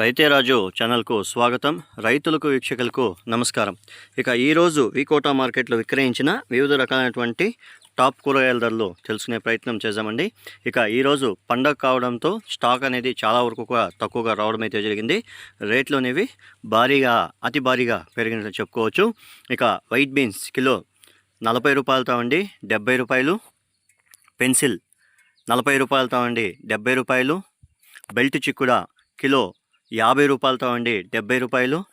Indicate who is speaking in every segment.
Speaker 1: రైతే రాజు ఛానల్కు స్వాగతం. రైతులకు వీక్షకులకు నమస్కారం. ఇక ఈరోజు వికోటా మార్కెట్లో విక్రయించిన వివిధ రకాలైనటువంటి టాప్ కూరగాయల ధరలు తెలుసుకునే ప్రయత్నం చేద్దామండి. ఇక ఈరోజు పండగ కావడంతో స్టాక్ అనేది చాలా వరకు కూడా తక్కువగా రావడం అయితే జరిగింది. రేట్లు అనేవి భారీగా అతి భారీగా పెరిగినట్లు చెప్పుకోవచ్చు. ఇక వైట్ బీన్స్ కిలో నలభై రూపాయలతో అండి డెబ్బై రూపాయలు. పెన్సిల్ నలభై రూపాయలతో అండి డెబ్బై రూపాయలు. బెల్ట్ చిక్కుడ కిలో యాభై రూపాయలతో అండి డెబ్బై రూపాయలు.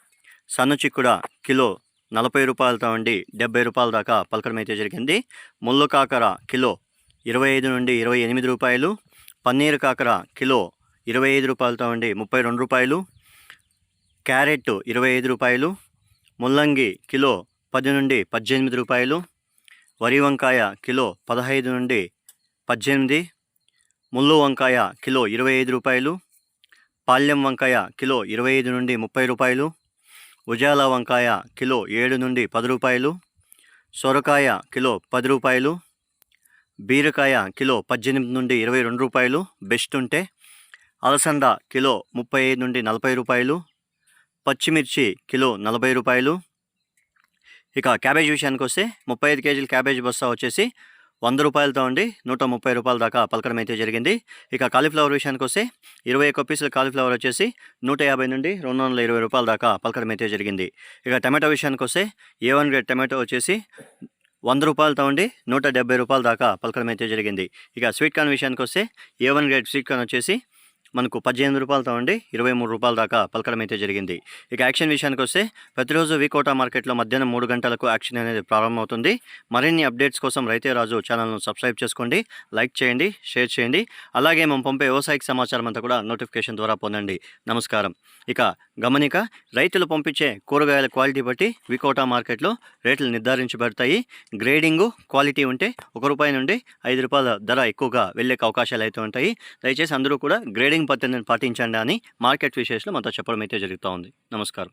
Speaker 1: సన్న చిక్కుడ కిలో నలభై రూపాయలతో అండి డెబ్బై రూపాయల దాకా పలకడం అయితే జరిగింది. ముళ్ళు కాకర కిలో ఇరవై ఐదు నుండి ఇరవై ఎనిమిది రూపాయలు. పన్నీరు కాకర కిలో ఇరవై ఐదు రూపాయలతో అండి ముప్పై రెండు రూపాయలు. క్యారెట్ ఇరవై ఐదు రూపాయలు. ముల్లంగి కిలో పది నుండి పద్దెనిమిది రూపాయలు. వరి వంకాయ కిలో పదహైదు నుండి పద్దెనిమిది. ముళ్ళు వంకాయ కిలో ఇరవై ఐదు రూపాయలు. పాల్యం వంకాయ కిలో ఇరవై ఐదు నుండి ముప్పై రూపాయలు ఉజాల వంకాయ కిలో ఏడు నుండి పది రూపాయలు సొరకాయ కిలో పది రూపాయలు బీరకాయ కిలో పద్దెనిమిది నుండి ఇరవై రెండు రూపాయలు బెస్ట్ ఉంటే అలసంద కిలో ముప్పై ఐదు నుండి నలభై రూపాయలు పచ్చిమిర్చి కిలో నలభై రూపాయలు. ఇక క్యాబేజ్ విషయానికి వస్తే ముప్పై ఐదు కేజీల క్యాబేజ్ బస్తా వచ్చేసి వంద రూపాయలతో ఉండి నూట ముప్పై రూపాయల దాకా పలకడం అయితే జరిగింది. ఇక కాలీఫ్లవర్ విషయానికి వస్తే ఇరవై ఒక్క పీసుల కాలీఫ్లవర్ వచ్చేసి నూట యాభై నుండి రెండు వందల ఇరవై రూపాయల దాకా పలకడం అయితే జరిగింది. ఇక టమాటో విషయానికి వస్తే ఏ వన్ గ్రేడ్ టమాటో వచ్చేసి వంద రూపాయలతో ఉండి నూట డెబ్బై రూపాయల దాకా పలకడం అయితే జరిగింది. ఇక స్వీట్ కార్న్ విషయానికి వస్తే A one grade sweet corn వచ్చేసి మనకు పద్దెనిమిది రూపాయలతో ఉండి ఇరవై మూడు రూపాయల దాకా పలకడం అయితే జరిగింది. ఇక యాక్షన్ విషయానికి వస్తే ప్రతిరోజు వీకోటా మార్కెట్లో మధ్యాహ్నం మూడు గంటలకు యాక్షన్ అనేది ప్రారంభమవుతుంది. మరిన్ని అప్డేట్స్ కోసం రైతే రాజు ఛానల్ను సబ్స్క్రైబ్ చేసుకోండి లైక్ చేయండి షేర్ చేయండి. అలాగే మేము పంపే వ్యవసాయక సమాచారం అంతా కూడా నోటిఫికేషన్ ద్వారా పొందండి. నమస్కారం. ఇక గమనిక రైతులు పంపించే కూరగాయల క్వాలిటీ బట్టి వికోటా మార్కెట్లో రేట్లు నిర్ధారించబడతాయి గ్రేడింగు క్వాలిటీ ఉంటే ఒక రూపాయి నుండి ఐదు రూపాయల ధర ఎక్కువగా వెళ్ళే అవకాశాలు అయితే ఉంటాయి. దయచేసి అందరూ కూడా గ్రేడింగ్ పద్ధతిని పాటించండి అని మార్కెట్ విశేషాలు మనతో చెప్పడం అయితే జరుగుతూ ఉంది. నమస్కారం.